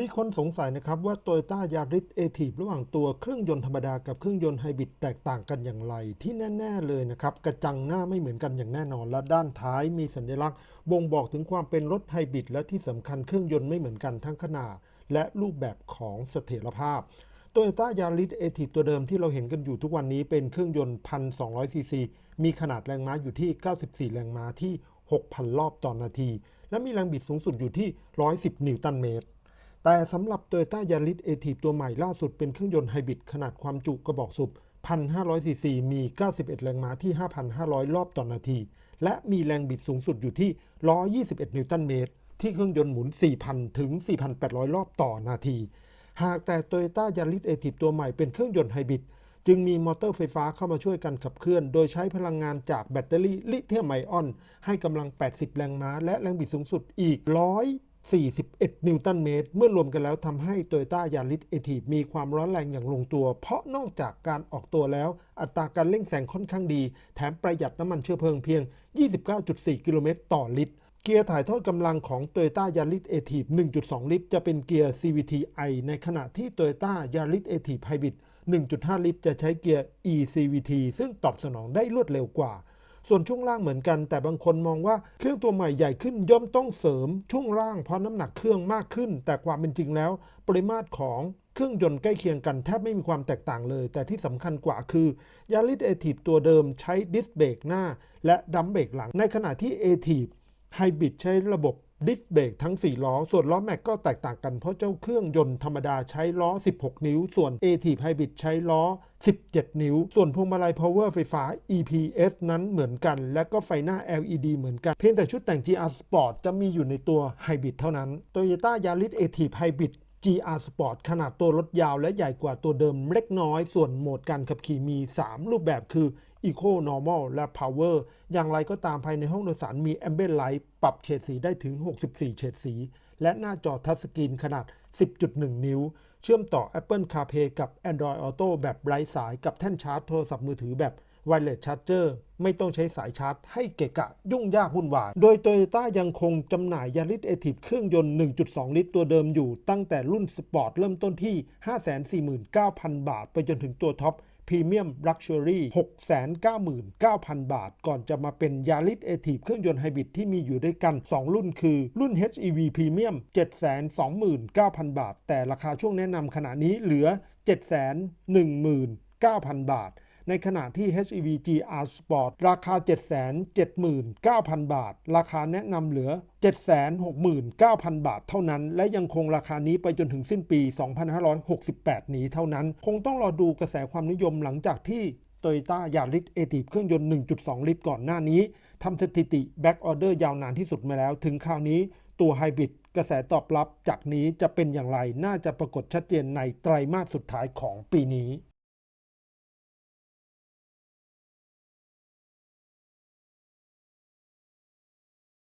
มีคนสงสัยนะครับว่า t o y ต้ายาริสเอทีระหว่างตัวเครื่องยนต์ธรรมดากับเครื่องยนต์ไฮบริดแตกต่างกันอย่างไร ที่แน่ ๆ เลยนะครับ กระจังหน้าไม่เหมือนกันอย่างแน่นอน และด้านท้ายมีสัญลักษณ์ บ่งบอกถึงความเป็นรถไฮบริดและที่สำคัญเครื่องยนต์ไม่เหมือนกันทั้งขนาด และรูปแบบของเสถียรภาพโตโยต้ายาริสเอทีตัวเดิมที่เราเห็นกันอยู่ทุกวันนี้เป็นเครื่องยนต์1,200ซีซีมีขนาดแรงม้าอยู่ที่ 94 แรงม้าที่ 6,000 รอบต่อนนาที และมีแรงบิดสูงสุดอยู่ที่ 110 นิวตันเมตร แต่สำหรับ t o y ต้ายาริสเอทีตัวใหม่ล่าสุดเป็นเครื่องยนต์ไฮบริดขนาดความจุกระบอกสูบ1,500ซีซีมี 91 แรงม้าที่ 5,500 รอบต่อนนาที และมีแรงบิดสูงสุดอยู่ที่ 121 นิวตันเมตร ที่เครื่องยนต์หมุน 4,000 ถึง 4,800 รอบต่อนาที หากแต่ t o y ต้ายาริสเอทีตัวใหม่เป็นเครื่องยนต์ไฮบริดจึงมีมอเตอร์ไฟฟ้าเข้ามาช่วยกันขับเคลื่อน โดยใช้พลังงานจากแบตเตอรี่ลิเธียมไอออน ให้กำลัง 80 แรงม้า และแรงบิดสูงสุดอีก 41 นิวตันเมตร เมื่อรวมกันแล้วทำให้ t o y ต้ายาริสเอทีมีความร้อนแรงอย่างลงตัว เพราะนอกจากการออกตัวแล้ว อัตราการเร่งแซงค่อนข้างดี แถมประหยัดน้ำมันเชื้อเพลิงเพียง 29.4 กิโลเมตรต่อลิตร เกียร์ถ่ายทอดกำลังของ Toyota Yaris a t i v 1.2 ลิตร จะเป็นเกียร์ CVT-i ในขณะที่ Toyota Yaris a t i v Hybrid 1.5 ลิตร จะใช้เกียร์ eCVT ซึ่งตอบสนองได้รวดเร็วกว่า ส่วนช่วงล่างเหมือนกัน แต่บางคนมองว่าเครื่องตัวใหม่ใหญ่ขึ้นย่อมต้องเสริมช่วงล่างเพราะน้ำหนักเครื่องมากขึ้น แต่ความเป็นจริงแล้ว ปริมาตรของเครื่องยนต์ใกล้เคียงกันแทบไม่มีความแตกต่างเลย แต่ที่สำคัญกว่าคือยาริสเอทีฟตัวเดิมใช้ดิสเบรกหน้า และดัมเบรกหลัง ในขณะที่เอทีฟไฮบริดใช้ระบบดิสเบรกทั้ง 4 ล้อ ส่วนล้อแม็กก็แตกต่างกันเพราะเจ้าเครื่องยนต์ธรรมดาใช้ล้อ 16 นิ้ว ส่วน a t i v Hybrid ใช้ล้อ 17 นิ้ว ส่วนพวงมาลัย Power ไฟฟ้า EPS นั้นเหมือนกัน และก็ไฟหน้า LED เหมือนกัน เพียงแต่ชุดแต่ง GR Sport จะมีอยู่ในตัว Hybrid เท่านั้น Toyota Yaris a t i v Hybrid GR Sport ขนาดตัวรถยาวและใหญ่กว่าตัวเดิมเล็กน้อย ส่วนโหมดการขับขี่มี 3 รูปแบบคือ Eco Normal และ Power อย่างไรก็ตามภายในห้องโดยสารมี Ambient Light ปรับเฉดสีได้ถึง 64 เฉดสี และหน้าจอทัชสกรีนขนาด 10.1 นิ้ว เชื่อมต่อ Apple CarPlay กับ Android Auto แบบไร้สายกับแท่นชาร์จโทรศัพท์มือถือแบบ Wireless Charger ไม่ต้องใช้สายชาร์จให้เกะกะยุ่งยากวุ่นวาย โดย Toyota ยังคงจำหน่าย Yaris a t i v เครื่องยนต์ 1.2 ลิตรตัวเดิมอยู่ ตั้งแต่รุ่นสปอร์ตเริ่มต้นที่ 549,000 บาท ไปจนถึงตัวท็อปพรีเมียมลักชัวรี่699,000 บาท ก่อนจะมาเป็น Yaris a t i v เครื่องยนต์ไฮบริดที่มีอยู่ด้วยกัน 2 รุ่นคือ รุ่น HEV Premium 729,000 บาท แต่ราคาช่วงแนะนำขณะนี้เหลือ 719,000 บาท ในขณะที่ HEV GR Sport ราคา 779,000 บาท ราคาแนะนำเหลือ 769,000 บาทเท่านั้น และยังคงราคานี้ไปจนถึงสิ้นปี 2568 นี้เท่านั้น คงต้องรอดูกระแสความนิยมหลังจากที่ Toyota Yaris a t i v เครื่องยนต์ 1.2 ลิตรก่อนหน้านี้ทำสถิติ Back Order ยาวนานที่สุดมาแล้ว ถึงคราวนี้ตัวไฮบริดกระแสตอบรับจากนี้จะเป็นอย่างไร น่าจะปรากฏชัดเจนในไตรมาสสุดท้ายของปีนี้